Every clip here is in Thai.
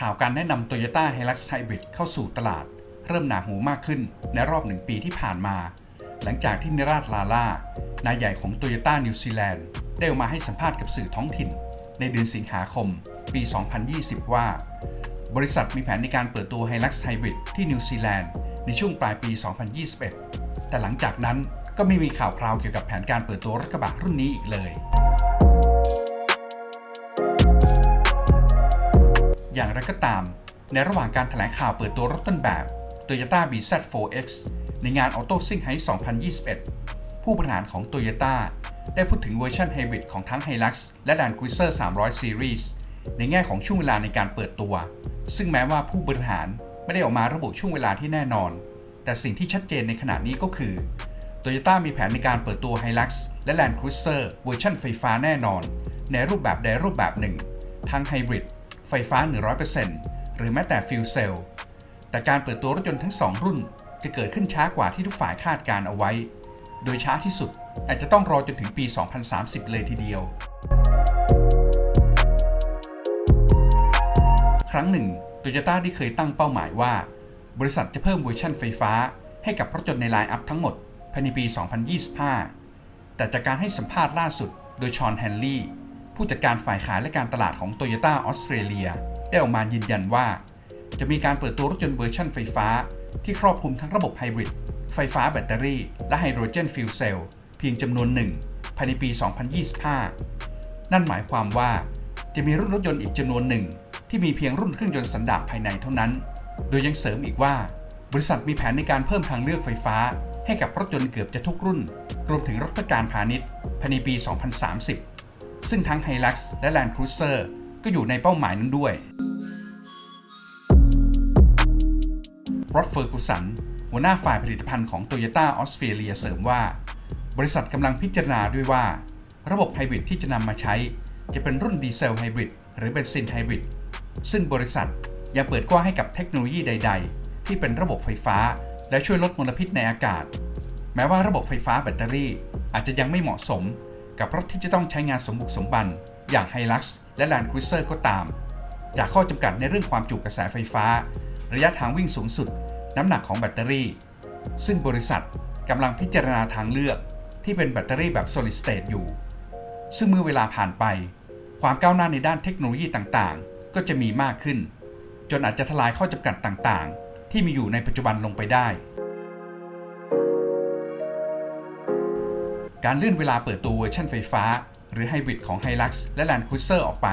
ข่าวการแนะนำ Toyota Hilux Hybrid เข้าสู่ตลาด เริ่มหนาหูมากขึ้นในรอบหนึ่งปีที่ผ่านมา หลังจากที่นิราชลาล่านายใหญ่ของ Toyota นิวซีแลนด์ได้ออกมาให้สัมภาษณ์กับสื่อท้องถิ่น ในเดือนสิงหาคม ปี 2020 ว่า บริษัทมีแผนในการเปิดตัว Hilux Hybrid ที่นิวซีแลนด์ในช่วงปลายปี 2021 แต่หลังจากนั้นก็ไม่มีข่าวคราวเกี่ยวกับแผนการเปิดตัวรถกระบะรุ่นนี้อีกเลย อย่างไรก็ตาม ในระหว่างการแถลงข่าวเปิดตัวรถต้นแบบ Toyota BZ4X ในงาน Auto Sing h 2021 ผู้บริหารของ Toyota ได้พูดถึงเวอร์ชันไฮบริดของทั้ง Hilux และ Land Cruiser 300 Series ในแง่ของช่วงเวลาในการเปิดตัว ซึ่งแม้ว่าผู้บริหารไม่ได้ออกมาระบุช่วงเวลาที่แน่นอน แต่สิ่งที่ชัดเจนในขณะนี้ก็คือ Toyota มีแผนในการเปิดตัว Hilux และ Land Cruiser เวอร์ชันไฟฟ้าแน่นอน ในรูปแบบใดรูปแบบหนึ่งทั้งไฮบริด ไฟฟ้า 100%หรือแม้แต่ฟิวเซลแต่การเปิดตัวรถยนต์ทั้ง 2 รุ่น จะเกิดขึ้นช้ากว่าที่ทุกฝ่ายคาดการเอาไว้ โดยช้าที่สุดอาจจะต้องรอจนถึงปี 2030 เลยทีเดียว ครั้งหนึ่งโตโยต้าได้เคยตั้งเป้าหมายว่า บริษัทจะเพิ่มเวอร์ชันไฟฟ้า ให้กับรถยนต์ในไลน์อัพทั้งหมดภายในปี 2025 แต่จากการให้สัมภาษณ์ล่าสุดโดยชอนแฮนลีย์ ผู้จัดการฝ่ายขายและการตลาดของโตโยต้าออสเตรเลียได้ออกมายืนยันว่า จะมีการเปิดตัวรถยนต์เวอร์ชันไฟฟ้า ที่ครอบคลุมทั้งระบบไฮบริดไฟฟ้าแบตเตอรี่ และไฮโดรเจนฟิวเซลเพียงจำนวนหนึ่งภายในปี 2025 นั่นหมายความว่า จะมีรุ่นรถยนต์อีกจำนวนหนึ่ง ที่มีเพียงรุ่นเครื่องยนต์สันดาปภายในเท่านั้น โดยยังเสริมอีกว่า บริษัทมีแผนในการเพิ่มทางเลือกไฟฟ้า ให้กับรถยนต์เกือบจะทุกรุ่น รวมถึงรถเพื่อการพาณิชย์ภายในปี 2030 ซึ่งทั้ง Hilux และ Land Cruiser ก็อยู่ในเป้าหมายนั้นด้วย รถเฟอร์กูสัน หัวหน้าฝ่ายผลิตภัณฑ์ของ Toyota ออสเตรเลียเสริมว่า บริษัทกำลังพิจารณาด้วยว่า ระบบไฮบริดที่จะนำมาใช้ จะเป็นรุ่นดีเซลไฮบริดหรือเบนซินไฮบริดซึ่งบริษัทยังเปิดกว้างให้กับเทคโนโลยีใด ๆ ที่เป็นระบบไฟฟ้า และช่วยลดมลพิษในอากาศ แม้ว่าระบบไฟฟ้าแบตเตอรี่อาจจะยังไม่เหมาะสม กับรถที่จะต้องใช้งานสมบุกสมบัน อย่าง Hilux และ Land Cruiser ก็ตาม จากข้อจำกัดในเรื่องความจุกระแสไฟฟ้า ระยะทางวิ่งสูงสุด น้ำหนักของแบตเตอรี่ ซึ่งบริษัทกำลังพิจารณาทางเลือกที่เป็นแบตเตอรี่แบบ solid state อยู่ ซึ่งเมื่อเวลาผ่านไป ความก้าวหน้าในด้านเทคโนโลยีต่างๆ ก็จะมีมากขึ้น จนอาจจะทลายข้อจำกัดต่างๆ ที่มีอยู่ในปัจจุบันลงไปได้ การเลื่อนเวลาเปิดตัวเวอร์ชันไฟฟ้า หรือไฮบริดของ Hilux และ Land Cruiser ออกไป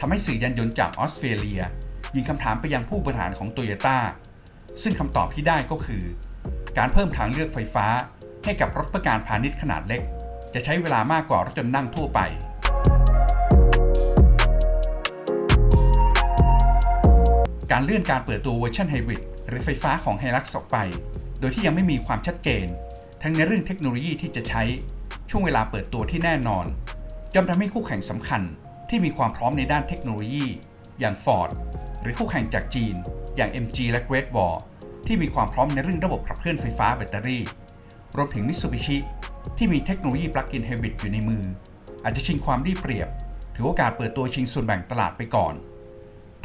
ทำให้สื่อยานยนต์จากออสเตรเลีย ยิงคำถามไปยังผู้บริหารของ Toyota ซึ่งคำตอบที่ได้ก็คือ การเพิ่มทางเลือกไฟฟ้า ให้กับรถประการพาณิชย์ขนาดเล็ก จะใช้เวลามากกว่ารถยนต์นั่งทั่วไป การเลื่อนการเปิดตัวเวอร์ชันไฮบริดหรือไฟฟ้าของ Hilux ออกไป โดยที่ยังไม่มีความชัดเจน ทั้งในเรื่องเทคโนโลยีที่จะใช้ ช่วงเวลาเปิดตัวที่แน่นอนย่อมทำให้คู่แข่งสำคัญที่มีความพร้อมในด้านเทคโนโลยี อย่าง Ford หรือคู่แข่งจากจีน อย่าง MG และ Great Wall ที่มีความพร้อมในเรื่องระบบขับเคลื่อนไฟฟ้าแบตเตอรี่ รวมถึง Mitsubishi ที่มีเทคโนโลยี Plug-in Hybrid อยู่ในมือ อาจจะชิงความได้เปรียบ ถือโอกาสเปิดตัวชิงส่วนแบ่งตลาดไปก่อน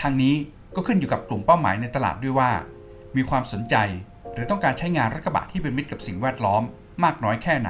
ทางนี้ก็ขึ้นอยู่กับกลุ่มเป้าหมายในตลาดด้วยว่า มีความสนใจหรือต้องการใช้งานรถกระบะที่เป็นมิตรกับสิ่งแวดล้อมมากน้อยแค่ไหน